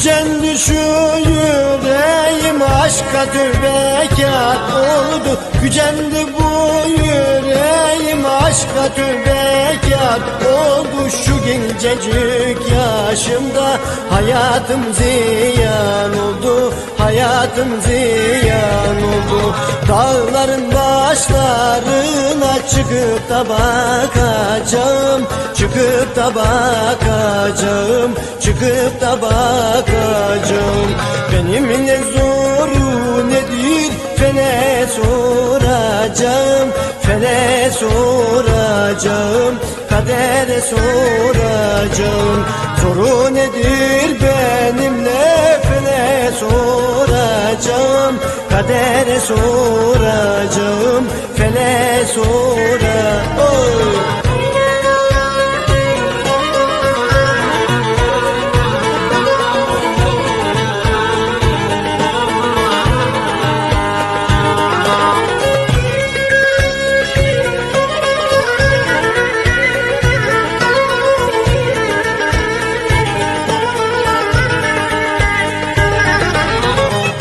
Gücen düşüyor yüreğim aşka tövbekat oldu. Gücendi bu yüreğim aşka tövbekat oldu. Şu gencecik yaşımda hayatım ziyan oldu. Hayatım ziyan oldu. Dağların başlarına çıkıp da bakacağım Çıkıp da bakacağım Çıkıp da bakacağım. Soracağım Fene soracağım Kadere soracağım. Soru nedir benimle Fene soracağım Kadere soracağım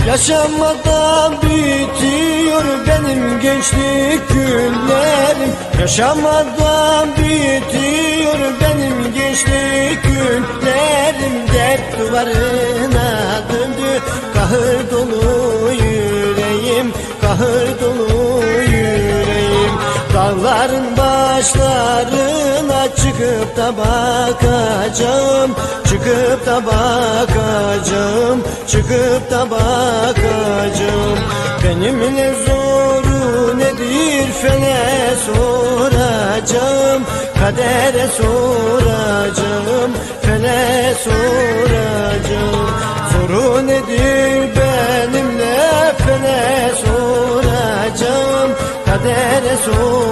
Yaşamadan bitiyor benim gençlik günlerim. Yaşamadan bitiyor benim gençlik günlerim. Dert duvarına döndü kahır dolu yüreğim Kahır dolu yüreğim. Dağların başlarına çıkıp da bakacağım Çıkıp da bakacağım Çıkıp da bakacağım. Benim ne zoru nedir fene soracağım Kadere soracağım Fene soracağım. Zoru nedir benimle fene soracağım Kadere soracağım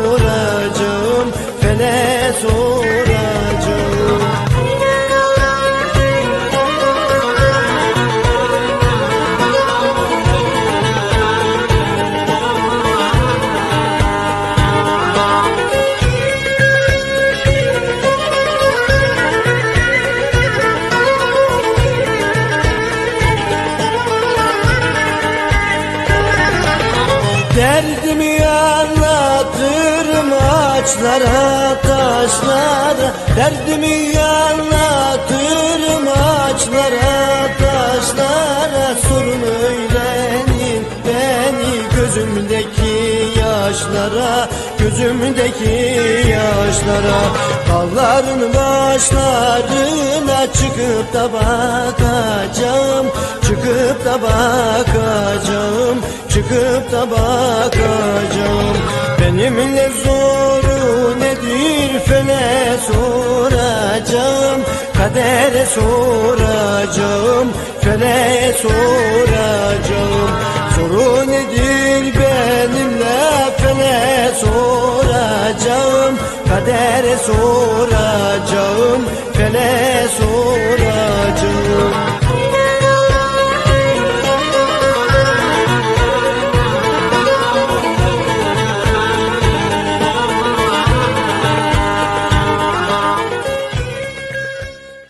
Derdimi anlatırım ağaçlara taşlara. Derdimi anlatırım ağaçlara taşlara. Sorun öğrenin beni gözümdeki yaşlara Gözümdeki yaşlara. Dağların başlarına çıkıp da bakacağım Çıkıp da bakacağım Çıkıp da bakacağım. Benim ne zoru nedir fene soracağım. Kadere soracağım Fene soracağım. Soru nedir benimle fene soracağım. Kadere soracağım Fene soracağım